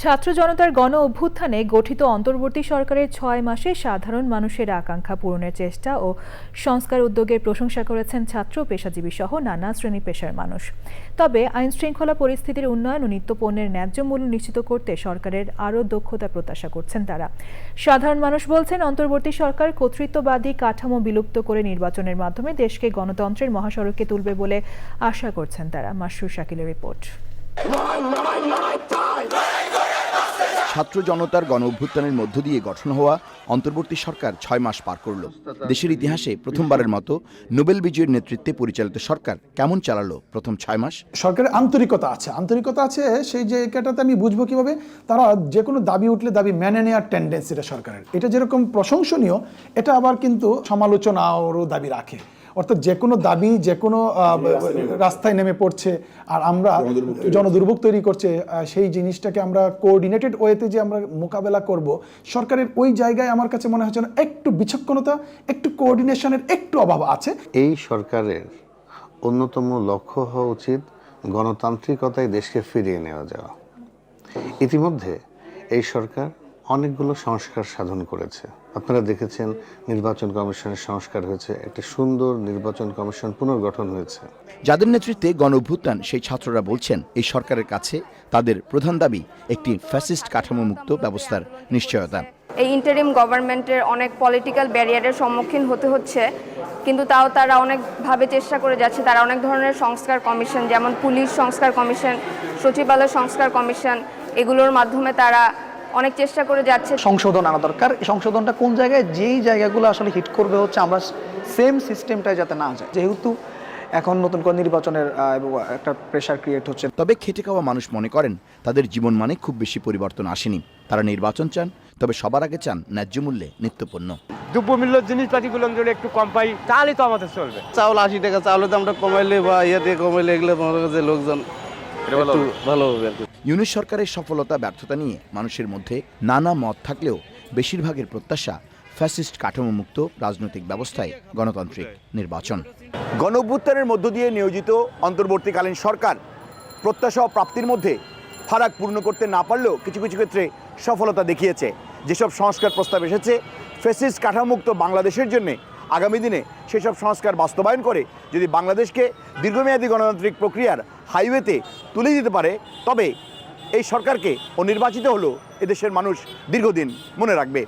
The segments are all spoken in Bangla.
ছাত্র জনতার গণ অভ্যুত্থানে গঠিত অন্তর্বর্তী সরকারের ছয় মাসে সাধারণ মানুষের আকাঙ্ক্ষা পূরণের চেষ্টা ও সংস্কার উদ্যোগের প্রশংসা করেছেন ছাত্র পেশাজীবী সহ নানা শ্রেণি পেশার মানুষ তবে আইন শৃঙ্খলা পরিস্থিতির উন্নয়ন ও নিত্যপণ্যের ন্যায্য মূল্য নিশ্চিত করতে সরকারের আরও দক্ষতা প্রত্যাশা করছেন তারা সাধারণ মানুষ বলছেন অন্তর্বর্তী সরকার কর্তৃত্ববাদী কাঠামো বিলুপ্ত করে নির্বাচনের মাধ্যমে দেশকে গণতন্ত্রের মহাসড়কে তুলবে বলে আশা করছেন তারা মাসরুর শাকিলের রিপোর্ট ছাত্র জনতার গণ অভ্যুত্থানের মধ্য দিয়ে গঠন হওয়া অন্তর্বর্তী সরকার ছয় মাস পার করল। দেশের ইতিহাসে প্রথমবারের মতো নোবেল বিজয়ীর নেতৃত্বে পরিচালিত সরকার কেমন চালালো প্রথম ছয় মাস? সরকারের আন্তরিকতা আছে। আন্তরিকতা আছে সেই জায়গাটাতে আমি বুঝব কীভাবে? তারা যে কোনো দাবি উঠলে দাবি মেনে নেওয়ার টেন্ডেন্সিটা সরকারের। এটা যেরকম প্রশংসনীয়, এটা আবার কিন্তু সমালোচনা সমালোচনারও দাবি রাখে। অর্থাৎ যে কোনো দাবি যে কোনো রাস্তায় নেমে পড়ছে আর আমরা জনদুর্ভোগ তৈরি করছে। সেই জিনিসটাকে আমরা কোঅর্ডিনেটেড ওয়েতে যে আমরা মোকাবেলা করব সরকারের ওই জায়গায় আমার কাছে মনে হচ্ছে না একটু বিচক্ষণতা একটু কোঅর্ডিনেশনের একটু অভাব আছে। এই সরকারের অন্যতম লক্ষ্য হওয়া উচিত গণতান্ত্রিকতায় দেশকে ফিরিয়ে নেওয়া যাওয়া। ইতিমধ্যে এই সরকার অনেকগুলো সংস্কার সাধন করেছে। আপনারা দেখেছেন নির্বাচন কমিশনের সংস্কার হয়েছে একটি সুন্দর নির্বাচন কমিশন পুনর্গঠন হয়েছে। যাদের নেতৃত্বে গণ অভ্যুত্থান সেই ছাত্ররা বলছেন এই সরকারের কাছে তাদের প্রধান দাবি একটি ফ্যাসিস্ট কাঠামো মুক্ত ব্যবস্থার নিশ্চয়তা। এই ইন্টারিম গভর্নমেন্টের অনেক পলিটিক্যাল ব্যারিয়ারের সম্মুখীন হতে হচ্ছে কিন্তু তাও তারা অনেকভাবে চেষ্টা করে যাচ্ছে। তারা অনেক ধরনের সংস্কার কমিশন যেমন পুলিশ সংস্কার কমিশন সচিবালয় সংস্কার কমিশন এগুলোর মাধ্যমে তারা অনেক চেষ্টা করে যাচ্ছে। সংশোধন আনা দরকার। এই সংশোধনটা কোন জায়গায়? যেই জায়গাগুলো আসলে হিট করবে হচ্ছে আমরা সেম সিস্টেমটাই যাতে না যায়। যেহেতু এখন নতুন করে নির্বাচনের একটা প্রেশার ক্রিয়েট হচ্ছে। তবে খেটে খাওয়া মানুষ মনে করেন তাদের জীবন মানে খুব বেশি পরিবর্তন আসেনি। তারা নির্বাচন চান তবে সবার আগে চান ন্যায্য মূল্যে নিত্যপণ্য। দ্রব্যমূল্য জিনিসপাতিগুলো যদি একটু কম পাই তাহলে তো আমাদের চলবে। চাউল আশি টাকা চাউলের দামটা কমাইলে বা ইয়েতে কমাইলে এগুলো লোকজন একটু ভালো হবে আর কি। ইউনিশ সরকারের সফলতা ব্যর্থতা নিয়ে মানুষের মধ্যে নানা মত থাকলেও বেশিরভাগের প্রত্যাশা ফ্যাসিস্ট কাঠামোমুক্ত রাজনৈতিক ব্যবস্থায় গণতান্ত্রিক নির্বাচন। গণ মধ্য দিয়ে নিয়োজিত অন্তর্বর্তীকালীন সরকার প্রত্যাশা ও প্রাপ্তির মধ্যে ফারাক পূর্ণ করতে না পারলেও কিছু কিছু ক্ষেত্রে সফলতা দেখিয়েছে। যেসব সংস্কার প্রস্তাব এসেছে ফেসিস কাঠামুক্ত বাংলাদেশের জন্য আগামী দিনে সেসব সংস্কার বাস্তবায়ন করে যদি বাংলাদেশকে দীর্ঘমেয়াদী গণতান্ত্রিক প্রক্রিয়ার হাইওয়েতে তুলে দিতে পারে, তবে এই সরকারকে অনির্বাচিত হলেও এদেশের মানুষ দীর্ঘদিন মনে রাখবে।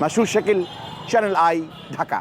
Masur Shakil channel I Dhaka